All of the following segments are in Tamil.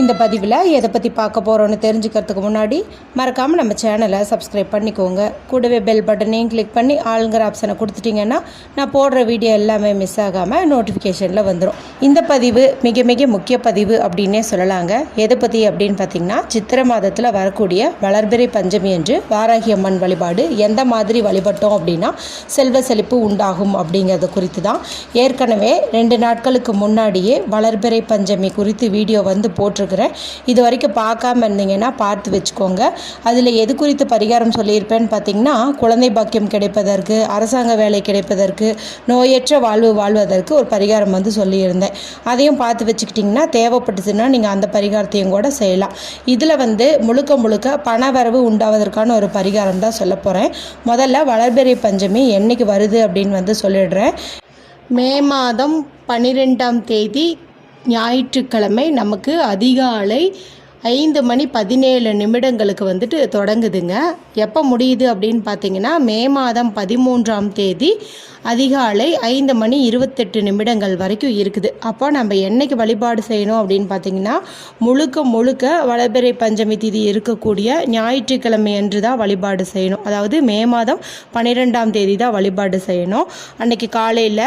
இந்த பதிவில் எதை பற்றி பார்க்க போகிறோன்னு தெரிஞ்சுக்கிறதுக்கு முன்னாடி மறக்காமல் நம்ம சேனலை சப்ஸ்கிரைப் பண்ணிக்கோங்க. கூடவே பெல் பட்டனையும் கிளிக் பண்ணி ஆளுங்கிற ஆப்ஷனை கொடுத்துட்டிங்கன்னா நான் போடுற வீடியோ எல்லாமே மிஸ் ஆகாமல் நோட்டிஃபிகேஷனில் வந்துடும் இந்த பதிவு மிக மிக முக்கிய பதிவு அப்படின்னே சொல்லலாங்க. எதை பற்றி அப்படின்னு பார்த்தீங்கன்னா சித்திரை மாதத்தில் வரக்கூடிய வளர்பிறை பஞ்சமி என்று வாராகி அம்மன் வழிபாடு எந்த மாதிரி வழிபட்டோம் அப்படின்னா செல்வ செழிப்பு உண்டாகும் அப்படிங்கிறது குறித்து தான் ஏற்கனவே ரெண்டு நாட்களுக்கு முன்னாடியே வளர்பிறை பஞ்சமி குறித்து வீடியோ வந்து போட்டு போட்டிருக்கிறேன். இது வரைக்கும் பார்க்காம இருந்தீங்கன்னா பார்த்து வச்சுக்கோங்க. அதில் எது குறித்து பரிகாரம் சொல்லியிருப்பேன்னு பார்த்தீங்கன்னா குழந்தை பாக்கியம் கிடைப்பதற்கு அரசாங்க வேலை கிடைப்பதற்கு நோயற்ற வாழ்வு வாழ்வதற்கு ஒரு பரிகாரம் வந்து சொல்லியிருந்தேன். அதையும் பார்த்து வச்சுக்கிட்டிங்கன்னா தேவைப்பட்டுச்சுன்னா நீங்கள் அந்த பரிகாரத்தையும் கூட செய்யலாம். இதில் வந்து முழுக்க முழுக்க பண வரவு உண்டாவதற்கான ஒரு பரிகாரம் தான் சொல்ல போகிறேன் முதல்ல வளர்பிறை பஞ்சமி என்னைக்கு வருது அப்படின்னு வந்து சொல்லிடுறேன். மே மாதம் பன்னிரெண்டாம் தேதி ஞாயிற்றுக்கிழமை நமக்கு அதிகாலை ஐந்து மணி பதினேழு நிமிடங்களுக்கு வந்துட்டு தொடங்குதுங்க. எப்போ முடியுது அப்படின்னு பார்த்தீங்கன்னா மே மாதம் பதிமூன்றாம் தேதி அதிகாலை ஐந்து மணி இருபத்தெட்டு நிமிடங்கள் வரைக்கும் இருக்குது. அப்போ நம்ம என்றைக்கு வழிபாடு செய்யணும் அப்படின்னு பார்த்தீங்கன்னா முழுக்க முழுக்க வளபிறை பஞ்சமி திதி இருக்கக்கூடிய ஞாயிற்றுக்கிழமை அன்று தான் வழிபாடு செய்யணும். அதாவது மே மாதம் பன்னிரெண்டாம் தேதி தான் வழிபாடு செய்யணும். அன்னைக்கு காலையில்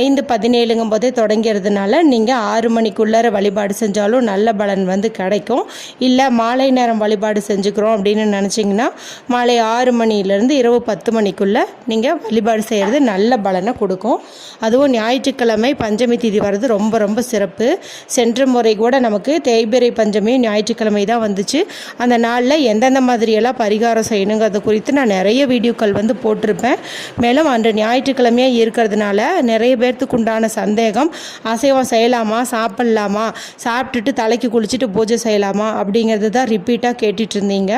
ஐந்து பதினேழுங்கும் போதே தொடங்கிறதுனால நீங்கள் ஆறு மணிக்குள்ளார வழிபாடு செஞ்சாலும் நல்ல பலன் வந்து கிடைக்கும். இல்லை மாலை நேரம் வழிபாடு செஞ்சுக்கிறோம் அப்படின்னு நினச்சிங்கன்னா மாலை ஆறு மணிலேருந்து இரவு பத்து மணிக்குள்ளே நீங்கள் வழிபாடு செய்கிறது நல்ல பலனை கொடுக்கும். அதுவும் ஞாயிற்றுக்கிழமை பஞ்சமி திதி வர்றது ரொம்ப ரொம்ப சிறப்பு. சென்ற முறை கூட நமக்கு தேய்பிறை பஞ்சமி ஞாயிற்றுக்கிழமை தான் வந்துச்சு. அந்த நாளில் எந்தெந்த மாதிரியெல்லாம் பரிகாரம் செய்யணுங்கிறது குறித்து நான் நிறைய வீடியோக்கள் வந்து போட்டிருப்பேன். மேலும் அன்று ஞாயிற்றுக்கிழமையாக இருக்கிறதுனால நிறைய பேர்த்துக்கு உண்டான சந்தேகம் அசைவம் செய்யலாமா சாப்பிட்லாமா சாப்பிட்டுட்டு தலைக்கு குளிச்சுட்டு பூஜை செய்யலாம் அப்படிங்கிறது தான் ரிப்பீட்டாக கேட்டுட்டு இருந்தீங்க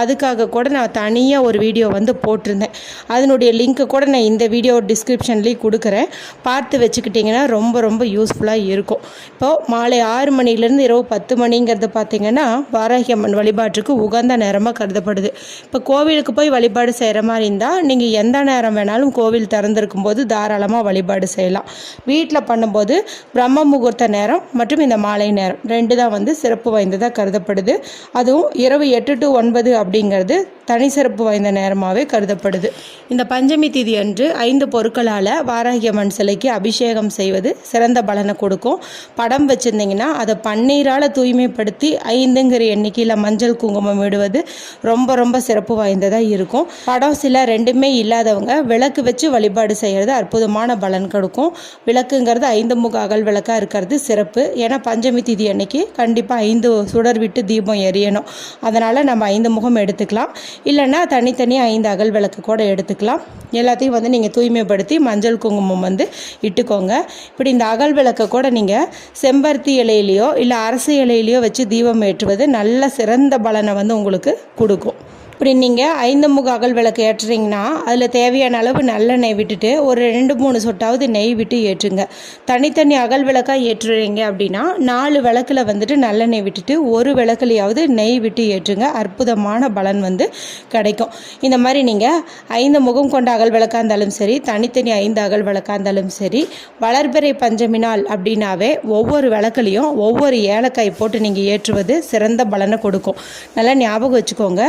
அதுக்காக கூட நான் தனியாக ஒரு வீடியோ வந்து போட்டிருந்தேன். அதனுடைய லிங்க்கு கூட நான் இந்த வீடியோ டிஸ்கிரிப்ஷன்லேயும் கொடுக்குறேன். பார்த்து வச்சுக்கிட்டிங்கன்னா ரொம்ப ரொம்ப யூஸ்ஃபுல்லாக இருக்கும். இப்போது மாலை ஆறு மணிலேருந்து இரவு பத்து மணிங்கிறது பார்த்திங்கன்னா வாராகி அம்மன் வழிபாட்டுக்கு உகந்த நேரமாக கருதப்படுது. இப்போ கோவிலுக்கு போய் வழிபாடு செய்கிற மாதிரி இருந்தால் நீங்கள் எந்த நேரம் வேணாலும் கோவில் திறந்திருக்கும் போது தாராளமாக வழிபாடு செய்யலாம். வீட்டில் பண்ணும்போது பிரம்ம முகூர்த்த நேரம் மற்றும் இந்த மாலை நேரம் ரெண்டு தான் வந்து சிறப்பு வாய்ந்தது. கருதப்படுது. அதுவும் இரவு எட்டு டு ஒன்பது அப்படிங்கிறது தனி சிறப்பு வாய்ந்த நேரமாகவே கருதப்படுது. இந்த பஞ்சமி திதி அன்று ஐந்து பொருட்களால் வாராகியம்மன் சிலைக்கு அபிஷேகம் செய்வது சிறந்த பலனை கொடுக்கும். படம் வச்சுருந்தீங்கன்னா அதை பன்னீரால் தூய்மைப்படுத்தி ஐந்துங்கிற எண்ணிக்கையில் மஞ்சள் குங்குமம் விடுவது ரொம்ப ரொம்ப சிறப்பு வாய்ந்ததாக இருக்கும். படம் சில ரெண்டுமே இல்லாதவங்க விளக்கு வச்சு வழிபாடு செய்கிறது அற்புதமான பலன் கொடுக்கும். விளக்குங்கிறது ஐந்து முக அகல் விளக்காக இருக்கிறது சிறப்பு. ஏன்னா பஞ்சமி திதி அன்னைக்கு கண்டிப்பாக ஐந்து சுடர் விட்டு தீபம் எரியணும். அதனால் நம்ம ஐந்து முகம் எடுத்துக்கலாம். இல்லைன்னா தனித்தனியாக ஐந்து அகல் விளக்கு கூட எடுத்துக்கலாம். எல்லாத்தையும் வந்து நீங்கள் தூய்மைப்படுத்தி மஞ்சள் குங்குமம் வந்து இட்டுக்கோங்க. இப்படி இந்த அகல் விளக்கை கூட நீங்கள் செம்பருத்தி இலையிலையோ இல்லை அரசு இலையிலையோ வச்சு தீபம் ஏற்றுவது நல்ல சிறந்த பலனை வந்து உங்களுக்கு கொடுக்கும். இப்படி நீங்கள் ஐந்து முக அகல் விளக்கு ஏற்றுறீங்கன்னா அதில் தேவையான அளவு நல்லெண்ணெய் விட்டுட்டு ஒரு ரெண்டு மூணு சொட்டாவது நெய் விட்டு ஏற்றுங்க. தனித்தனி அகல் விளக்காக ஏற்றுறீங்க அப்படின்னா நாலு விளக்கில் வந்துட்டு நல்லெண்ணெய் விட்டுட்டு ஒரு விளக்குலையாவது நெய் விட்டு ஏற்றுங்க. அற்புதமான பலன் வந்து கிடைக்கும். இந்த மாதிரி நீங்கள் ஐந்து முகம் கொண்ட அகல் விளக்காக இருந்தாலும் சரி தனித்தனி ஐந்து அகல் விளக்காக இருந்தாலும் சரி வளர்பிறை பஞ்சமி நாள் அப்படின்னாவே ஒவ்வொரு விளக்குலையும் ஒவ்வொரு ஏலக்காய் போட்டு நீங்கள் ஏற்றுவது சிறந்த பலனை கொடுக்கும். நல்லா ஞாபகம் வச்சுக்கோங்க.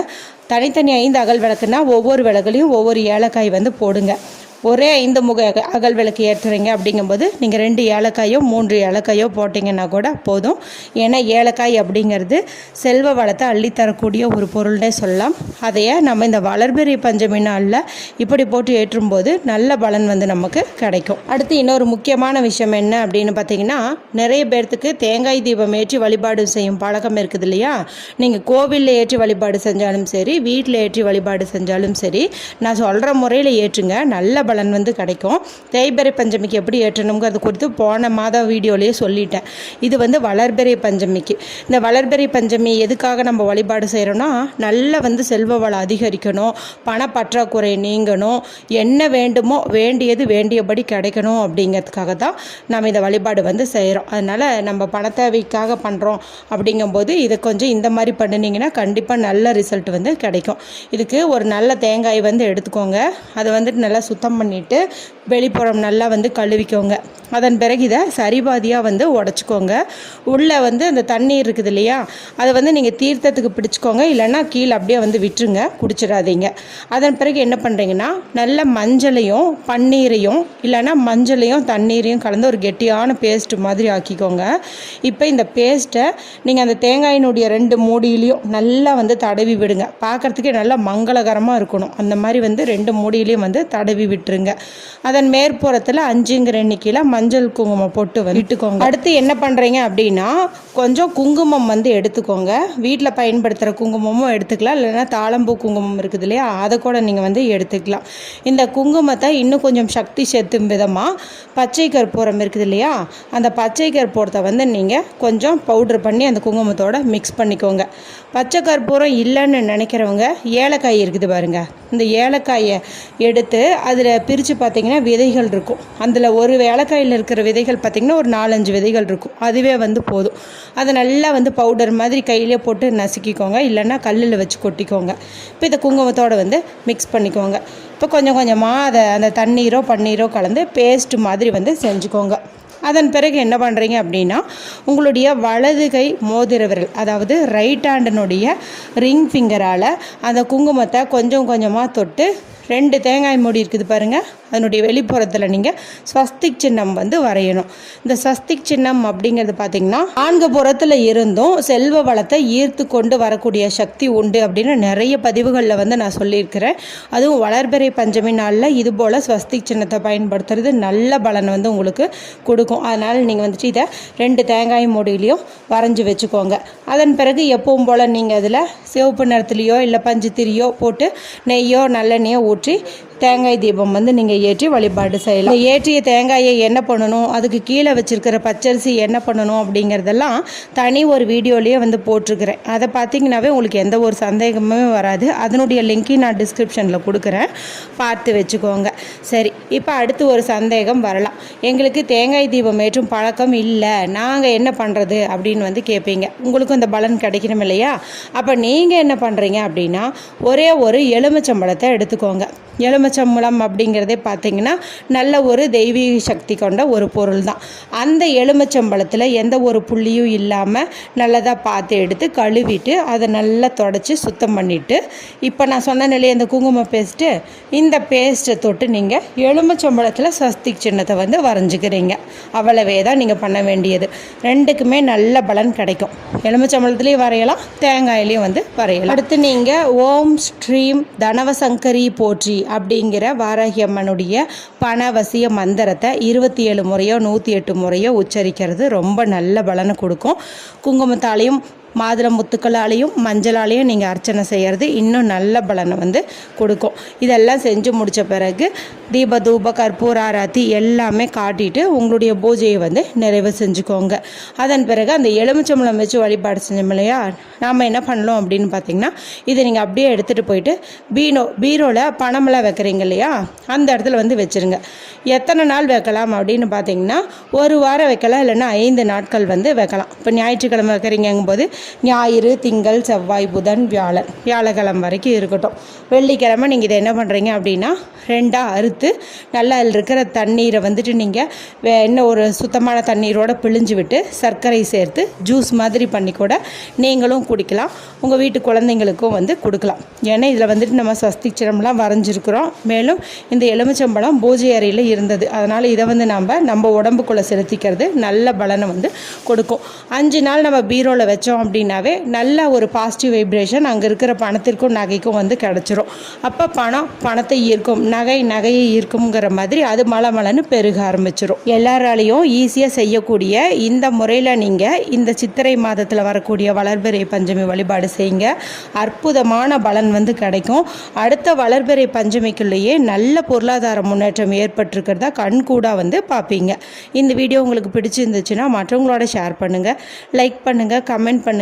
தனித்தனி ஐந்து அகல் விளக்குனா ஒவ்வொரு விளக்குலையும் ஒவ்வொரு ஏலக்காய் வந்து போடுங்க. ஒரே ஐந்து முக அகல் விளக்கு ஏற்றுறீங்க அப்படிங்கும்போது நீங்கள் ரெண்டு ஏலக்காயோ மூன்று ஏலக்காயோ போட்டிங்கன்னா கூட போதும். ஏன்னா ஏலக்காய் அப்படிங்கிறது செல்வ வளத்தை அள்ளித்தரக்கூடிய ஒரு பொருள்னே சொல்லலாம். அதையே நம்ம இந்த வளர்பெரிய பஞ்சமி நாளில் இப்படி போட்டு ஏற்றும்போது நல்ல பலன் வந்து நமக்கு கிடைக்கும். அடுத்து இன்னொரு முக்கியமான விஷயம் என்ன அப்படின்னு பார்த்தீங்கன்னா நிறைய பேர்த்துக்கு தேங்காய் தீபம் ஏற்றி வழிபாடு செய்யும் பழக்கம் இருக்குது இல்லையா? நீங்கள் கோவிலில் ஏற்றி வழிபாடு செஞ்சாலும் சரி வீட்டில் ஏற்றி வழிபாடு செஞ்சாலும் சரி நான் சொல்கிற முறையில் ஏற்றுங்க. நல்ல பலன் வந்து கிடைக்கும். தேய்பிறை பஞ்சமிக்கு எப்படி ஏற்றணுங்கிறது குறித்து போன மாத வீடியோலேயே சொல்லிட்டேன். இது வந்து வளர்பிறை பஞ்சமிக்கு. இந்த வளர்பிறை பஞ்சமி எதுக்காக நம்ம வழிபாடு செய்கிறோன்னா நல்ல வந்து செல்வ வளம் அதிகரிக்கணும் பணப்பற்றாக்குறை நீங்கணும் என்ன வேண்டுமோ வேண்டியது வேண்டியபடி கிடைக்கணும் அப்படிங்கிறதுக்காக தான் நம்ம இதை வழிபாடு வந்து செய்கிறோம் அதனால் நம்ம பணத்தேவைக்காக பண்ணுறோம் அப்படிங்கும்போது இதை கொஞ்சம் இந்த மாதிரி பண்ணினீங்கன்னா கண்டிப்பாக நல்ல ரிசல்ட் வந்து கிடைக்கும். இதுக்கு ஒரு நல்ல தேங்காய் வந்து எடுத்துக்கோங்க. அதை வந்துட்டு நல்லா சுத்தம் பண்ணிவிட்டு வெளிப்புறம் நல்லா வந்து கழுவிக்கோங்க. அதன் பிறகு இதை சரிபாதியாக வந்து உடச்சிக்கோங்க. உள்ளே வந்து அந்த தண்ணீர் இருக்குது இல்லையா அதை வந்து நீங்கள் தீர்த்தத்துக்கு பிடிச்சிக்கோங்க. இல்லைன்னா கீழே அப்படியே வந்து விட்டுருங்க குடிச்சிடாதீங்க. அதன் பிறகு என்ன பண்ணுறீங்கன்னா நல்ல மஞ்சளையும் பன்னீரையும் இல்லைன்னா மஞ்சளையும் தண்ணீரையும் கலந்து ஒரு கெட்டியான பேஸ்ட் மாதிரி ஆக்கிக்கோங்க. இப்போ இந்த பேஸ்ட்டை நீங்கள் அந்த தேங்காயினுடைய ரெண்டு மூடியிலையும் நல்லா வந்து தடவி விடுங்க. பார்க்குறதுக்கே நல்லா மங்களகரமாக இருக்கணும். அந்த மாதிரி வந்து ரெண்டு மூடியிலையும் வந்து தடவி விட்டுருங்க. அதன் மேற்புறத்தில் அஞ்சுங்கிற எண்ணிக்கையில் மஞ்சள் குங்குமம் போட்டு விட்டுக்கோங்க இட்டுக்கோங்க. அடுத்து என்ன பண்ணுறீங்க அப்படின்னா கொஞ்சம் குங்குமம் வந்து எடுத்துக்கோங்க. வீட்டில் பயன்படுத்துகிற குங்குமமும் எடுத்துக்கலாம். இல்லைன்னா தாளம்பூ குங்குமம் இருக்குது இல்லையா? அதை கூட நீங்கள் வந்து எடுத்துக்கலாம். இந்த குங்குமத்தை இன்னும் கொஞ்சம் சக்தி சேர்த்தும் விதமாக பச்சை கற்பூரம் இருக்குது இல்லையா? அந்த பச்சை கற்பூரத்தை வந்து நீங்கள் கொஞ்சம் பவுட்ரு பண்ணி அந்த குங்குமத்தோட மிக்ஸ் பண்ணிக்கோங்க. பச்சை கற்பூரம் இல்லைன்னு நினைக்கிறவங்க ஏலக்காய் இருக்குது பாருங்கள் இந்த ஏலக்காயை எடுத்து அதில் பிரித்து பார்த்தீங்கன்னா விதைகள் இருக்கும். அதில் ஒரு ஏலக்காயில் இருக்கிற விதைகள் பார்த்திங்கன்னா ஒரு நாலஞ்சு விதைகள் இருக்கும். அதுவே வந்து போதும். அதை நல்லா வந்து பவுடர் மாதிரி கையிலே போட்டு நசுக்கிக்கோங்க. இல்லைன்னா கல்லில் வச்சு கொட்டிக்கோங்க. இப்போ இதை குங்குமத்தோடு வந்து மிக்ஸ் பண்ணிக்கோங்க. இப்போ கொஞ்சம் கொஞ்சமாக அதை அந்த தண்ணீரோ பன்னீரோ கலந்து பேஸ்ட் மாதிரி வந்து செஞ்சுக்கோங்க. அதன் பிறகு என்ன பண்ணுறீங்க அப்படின்னா உங்களுடைய வலது கை மோதிர விரல் அதாவது ரைட் ஹேண்டனுடைய ரிங் ஃபிங்கரால் அந்த குங்குமத்தை கொஞ்சம் கொஞ்சமாக தொட்டு ரெண்டு தேங்காய் மூடி இருக்குது பாருங்கள் அதனுடைய வெளிப்புறத்தில் நீங்கள் ஸ்வஸ்திக் சின்னம் வந்து வரையணும். இந்த ஸ்வஸ்திக் சின்னம் அப்படிங்கிறது பார்த்திங்கன்னா நான்கு புறத்தில் இருந்தும் செல்வ வளத்தை ஈர்த்து கொண்டு வரக்கூடிய சக்தி உண்டு அப்படின்னு நிறைய பதிவுகளில் வந்து நான் சொல்லியிருக்கிறேன். அதுவும் வளர்பிறை பஞ்சமி நாளில் இதுபோல் ஸ்வஸ்திக் சின்னத்தை பயன்படுத்துறது நல்ல பலனை வந்து உங்களுக்கு கொடுக்கும். அதனால் நீங்கள் வந்துட்டு இதை ரெண்டு தேங்காய் மூடியிலையும் வரைஞ்சி வச்சுக்கோங்க. அதன் பிறகு எப்பவும் போல் நீங்கள் அதில் சிவப்பு நிறத்துலையோ இல்லை பஞ்சு திரியோ போட்டு நெய்யோ நல்லெண்ணெயோ ஊற்றி தேங்காய் தீபம் வந்து நீங்கள் ஏற்றி வழிபாடு செய்யலாம். ஏற்றிய தேங்காயை என்ன பண்ணணும்? அதுக்கு கீழே வச்சுருக்கிற பச்சரிசி என்ன பண்ணணும் அப்படிங்கிறதெல்லாம் தனி ஒரு வீடியோலேயே வந்து போட்டிருக்கிறேன். அதை பார்த்தீங்கன்னாவே உங்களுக்கு எந்த ஒரு சந்தேகமே வராது. அதனுடைய லிங்க்கையும் நான் டிஸ்கிரிப்ஷனில் கொடுக்குறேன். பார்த்து வச்சுக்கோங்க. சரி இப்போ அடுத்து ஒரு சந்தேகம் வரலாம். எங்களுக்கு தேங்காய் தீபம் ஏற்றும் பழக்கம் இல்லை. நாங்கள் என்ன பண்ணுறது அப்படின்னு வந்து கேட்பீங்க உங்களுக்கும் இந்த பலன் கிடைக்கணும் இல்லையா? அப்போ நீங்கள் என்ன பண்ணுறீங்க அப்படின்னா ஒரே ஒரு எலுமிச்சம்பழத்தை எடுத்துக்கோங்க. எலுமிச்சம்பழம் அப்படிங்கிறதே பார்த்தீங்கன்னா நல்ல ஒரு தெய்வீக சக்தி கொண்ட ஒரு பொருள் தான் அந்த எலுமிச்சம்பழத்தில் எந்த ஒரு புள்ளியும் இல்லாமல் நல்லதாக பார்த்து எடுத்து கழுவிட்டு அதை நல்லா தொடச்சி சுத்தம் பண்ணிவிட்டு இப்போ நான் சொன்ன நிலையை அந்த குங்குமம் பேஸ்ட்டு இந்த பேஸ்ட்டை தொட்டு நீங்கள் எலுமிச்சம்பழத்தில் சஸ்தி சின்னத்தை வந்து வரைஞ்சிக்கிறீங்க. அவ்வளவே தான் நீங்கள் பண்ண வேண்டியது. ரெண்டுக்குமே நல்ல பலன் கிடைக்கும். எலுமிச்சம்பழத்துலேயும் வரையலாம் தேங்காயிலையும் வந்து வரையலாம். அடுத்து நீங்கள் ஓம் ஸ்ட்ரீம் தனவசங்கரி போற்றி அப்படி அப்படிங்கிற வாராகி அம்மனுடைய பணவசிய மந்திரத்தை இருபத்தி ஏழு முறையோ நூற்றி எட்டு முறையோ உச்சரிக்கிறது. ரொம்ப நல்ல பலனை கொடுக்கும். குங்குமத்தாலையும் மாதுளை முத்துக்களாலையும் மஞ்சளாலையும் நீங்கள் அர்ச்சனை செய்கிறது இன்னும் நல்ல பலனை வந்து கொடுக்கும். இதெல்லாம் செஞ்சு முடித்த பிறகு தீப தூப கற்பூர ஆராத்தி எல்லாமே காட்டிட்டு உங்களுடைய பூஜையை வந்து நிறைவு செஞ்சுக்கோங்க. அதன் பிறகு அந்த எலுமிச்சம்பழம் வச்சு வழிபாடு செஞ்சோம் இல்லையா? நாம் என்ன பண்ணலாம் அப்படின்னு பார்த்தீங்கன்னா இதை நீங்கள் அப்படியே எடுத்துகிட்டு போயிட்டு பீனோ பீரோவில் பணமெல்லாம் வைக்கிறீங்க இல்லையா? அந்த இடத்துல வந்து வச்சுருங்க. எத்தனை நாள் வைக்கலாம் அப்படின்னு பார்த்தீங்கன்னா ஒரு வாரம் வைக்கலாம் இல்லைன்னா ஐந்து நாட்கள் வந்து வைக்கலாம். இப்போ ஞாயிற்றுக்கிழமை வைக்கிறீங்கும் போது ஞாயிறு திங்கள் செவ்வாய் புதன் வியாழன் வியாழக்கிழமை வரைக்கும் இருக்கட்டும். வெள்ளிக்கிழமை நீங்கள் இதை என்ன பண்ணுறீங்க அப்படின்னா ரெண்டாக அறுத்து நல்லா அதில் இருக்கிற தண்ணீரை வந்துட்டு நீங்கள் என்ன ஒரு சுத்தமான தண்ணீரோடு பிழிஞ்சு விட்டு சர்க்கரை சேர்த்து ஜூஸ் மாதிரி பண்ணி கூட நீங்களும் குடிக்கலாம். உங்கள் வீட்டு குழந்தைங்களுக்கும் வந்து கொடுக்கலாம். ஏன்னா இதில் வந்துட்டு நம்ம சஸ்திச்சிரம்லாம் வரைஞ்சிருக்கிறோம். மேலும் இந்த எலுமிச்சம்பழம் பூஜை அறையில் இருந்தது. அதனால் இதை வந்து நம்ம நம்ம உடம்புக்குள்ளே செலுத்திக்கிறது நல்ல பலனை வந்து கொடுக்கும். அஞ்சு நாள் நம்ம பீரோவில் வச்சோம் அப்படின்னாவே நல்ல ஒரு பாசிட்டிவ் வைப்ரேஷன் அங்கே இருக்கிற பணத்திற்கும் நகைக்கும் வந்து கிடச்சிரும். அப்போ பணம் பணத்தை ஈர்க்கும் நகை நகையை ஈர்க்குங்கிற மாதிரி அது மலை மலைன்னு பெருக ஆரம்பிச்சிடும் எல்லாராலையும் ஈஸியாக செய்யக்கூடிய இந்த முறையில் நீங்கள் இந்த சித்திரை மாதத்தில் வரக்கூடிய வளர்பிறை பஞ்சமி வழிபாடு செய்யுங்க. அற்புதமான பலன் வந்து கிடைக்கும். அடுத்த வளர்பிறை பஞ்சமிக்குள்ளேயே நல்ல பொருளாதார முன்னேற்றம் ஏற்பட்டிருக்கிறதா கண்கூடாக வந்து பார்ப்பீங்க இந்த வீடியோ உங்களுக்கு பிடிச்சிருந்துச்சுன்னா மற்றவங்களோட ஷேர் பண்ணுங்கள் லைக் பண்ணுங்கள் கமெண்ட் பண்ணுங்கள்